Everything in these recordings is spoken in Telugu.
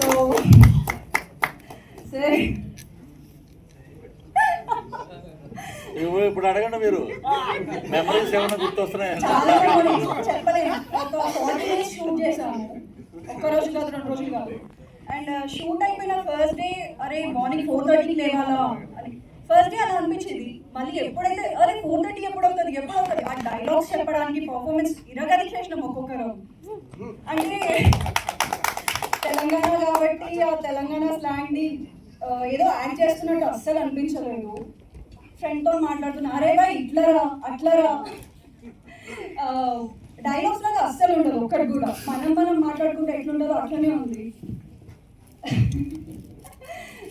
సో సరే. ఇప్పుడు ఇప్పుడు అడగండి మీరు. మెమరీస్ ఏమైనా గుర్తొస్తున్నాయి? చాలా మెమరీస్ చెప్పలేము ఒక ఫార్టీ డేస్ షూట్ చేసాము ఒక్క రోజు కాదు రెండు రోజులు కాదు. అండ్ షూట్ అయిపోయిన ఫస్ట్ డే అరే మార్నింగ్ ఫోర్ థర్టీకి లేవాలా? అని. ఫస్ట్ డే అలా అనిపించింది. మళ్ళీ ఎప్పుడైతే అరే ఫోర్ థర్టీ ఎప్పుడు అవుతుంది? ఎప్పుడు అవుతుంది? ఆ డైలాగ్స్ చెప్పడానికి పర్ఫార్మెన్స్ ఇరగది చేసినాం ఒక్కొక్కరు. అంటే కాబట్టి ఆ తెలంగాణ స్లాంగ్ని ఏదో యాక్ట్ చేస్తున్నట్టు అస్సలు అనిపించలేదు. ఫ్రెండ్తో మాట్లాడుతున్నా అరే బా ఇట్లరా అట్లరా డైలాగ్స్ లాగా అస్సలు ఉండదు ఒక్కటి కూడా. మనం మనం మాట్లాడుకుంటే ఎట్లుంటుందో అట్లనే ఉంది.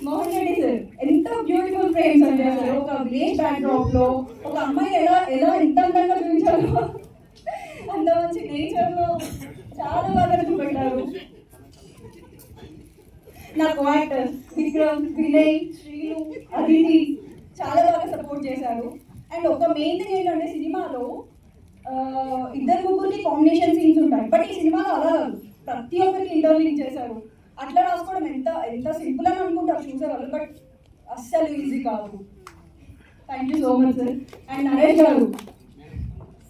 మోహన్ రెడ్డి సార్ ఎంత బ్యూటిఫుల్ ఫ్రేమ్స్ అండి అసలు. ఒక విలేజ్ బ్యాక్డ్రాప్లో ఒక అమ్మాయి ఎలా ఎలా ఎంత అందంగా చూపించాలో అంత మంచి నేచర్లో చాలా బాగా చూపెట్టారు నాకు యాక్టర్ విక్రమ్ వినయ్ శ్రీలు అదితి చాలా బాగా సపోర్ట్ చేశారు. అండ్ ఒక మెయిన్ థింగ్ ఏంటంటే సినిమాలో ఇద్దరు ముగ్గురికి కాంబినేషన్ సీన్స్ ఉంటాయి. బట్ ఈ సినిమాలో అలా ప్రతి ఒక్కరికి ఇంటర్లింక్ చేశారు. అట్లా రాసుకోవడం ఎంత ఎంత సింపుల్ అని అనుకుంటారు చూసేవాళ్ళు బట్ అస్సలు ఈజీ కాదు. Thank you so much sir and Naresh గారు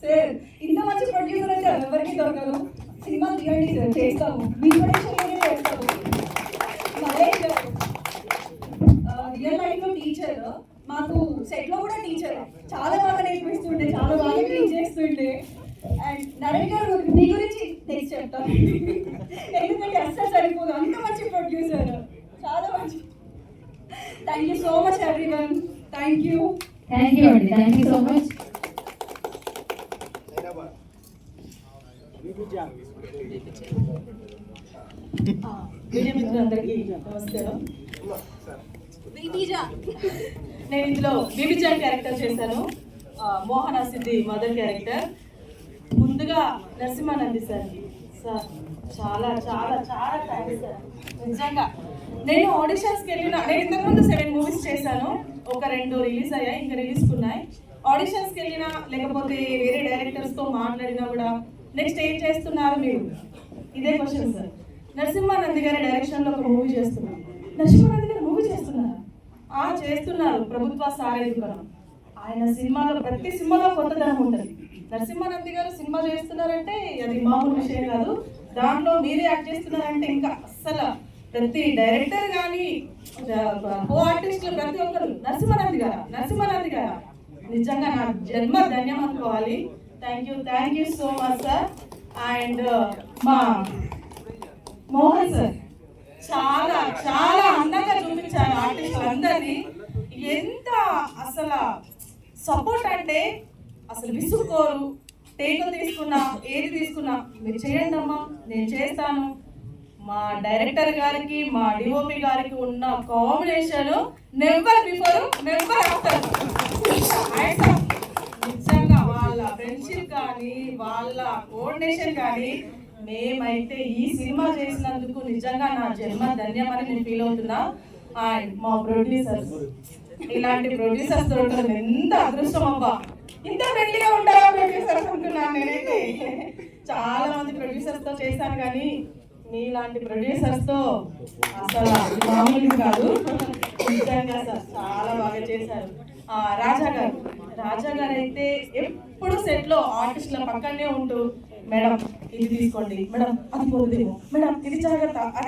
సార్ ఇంత మంచి ప్రొడ్యూసర్ అయితే ఎవరికి దొరకదు. సినిమా తీయండి సార్ చేస్తాము. మీ ప్రొడక్షన్ చేస్తాము నరేష్ గారు రియల్ లైఫ్లో టీచర్ మాకు సెట్లో కూడా టీచర్ చాలా నేర్పిస్తుండే చాలా బాగా టీచ్ చేస్తుండే. అండ్ నరేష్ గారు మీ గురించి నెక్స్ట్ చెప్తాను. ఎందుకంటే అస్సలు సరిపోదు. అంత మంచి ప్రొడ్యూసర్ చాలా మంచి. Thank you so much everyone thank you thank you అండి thank you so much media మిత్రులందరికీ నమస్కారం నేను ఇందులో బీబీజాన్ క్యారెక్టర్ చేశాను. మోహన్ సిద్ధి మదర్ క్యారెక్టర్. ముందుగా నరసింహానంది సార్. సార్ చాలా చాలా చాలా థ్యాంక్స్ సార్. నిజంగా. నేను ఆడిషన్స్కి వెళ్ళిన నేను ఇంతకుముందు సెవెన్ మూవీస్ చేశాను. ఒక రెండు రిలీజ్ అయ్యాయి ఇంకా రిలీజ్ ఉన్నాయి. ఆడిషన్స్కి వెళ్ళినా లేకపోతే వేరే డైరెక్టర్స్తో మాట్లాడినా కూడా నెక్స్ట్ ఏం చేస్తున్నారు మీరు? ఇదే క్వశ్చన్ సార్. నరసింహానంది గారి డైరెక్షన్లో ఒక మూవీ చేస్తున్నారు నరసింహానంది గారు మూవీ చేస్తున్నారు? ఆ చేస్తున్నారు. ప్రభుత్వ సారేదుకరం ఆయన సినిమాలో ప్రతి సినిమాలో కొత్తదనం ఉంటుంది. నరసింహానంది గారు సినిమా చేస్తున్నారంటే అది మామూలు విషయం కాదు. దాంట్లో మీరే యాక్ట్ చేస్తున్నారంటే ఇంకా అస్సలు ప్రతి డైరెక్టర్ కానీ కో ఆర్టిస్టులు ప్రతి ఒక్కరు నరసింహానంది గారా? నరసింహానంది గారా? నిజంగా నా జన్మ ధన్యం అనుకోవాలి. Thank you thank you so much sir and మా మోహన్ సార్ చాలా చాలా అందంగా చూపించారు ఆర్టిస్ట్ అందరినీ ఎంత అసలు సపోర్ట్ అంటే అసలు విసుక్కోరు టేకులు తీసుకున్నా ఏది తీసుకున్నా మీరు చేయండి అమ్మా నేను చేస్తాను. మా డైరెక్టర్ గారికి మా డిఓపి గారికి ఉన్న combination number before number after నిజంగా వాళ్ళ ఫ్రెండ్షిప్ కానీ వాళ్ళ కోఆర్డినేషన్ కానీ మేమైతే ఈ సినిమా చేసినందుకు నిజంగా నా జన్మ ధన్యమని నేను ఫీల్ అవుతున్నా. అండ్ మా ప్రొడ్యూసర్స్. ఇలాంటి ప్రొడ్యూసర్స్ దొరకడం ఎంత అదృష్టం అబ్బా ఇంత ఫ్రెండ్లీగా ఉంటారా ప్రొడ్యూసర్స్ అనుకున్నాను నేనైతే. చాలా మంది ప్రొడ్యూసర్స్తో చేశాను కానీ మీలాంటి ప్రొడ్యూసర్స్తో అసలు మామూలు కాదు. నిజంగా సార్ చాలా బాగా చేశారు. ఆ, రాజా గారు. రాజా గారు అయితే ఎప్పుడు సెట్లో ఆర్టిస్టుల పక్కనే ఉంటూ మేడం ఇది తీసుకోండి. మేడం అది పోదేమో మేడం ఇది జాగ్రత్త. అది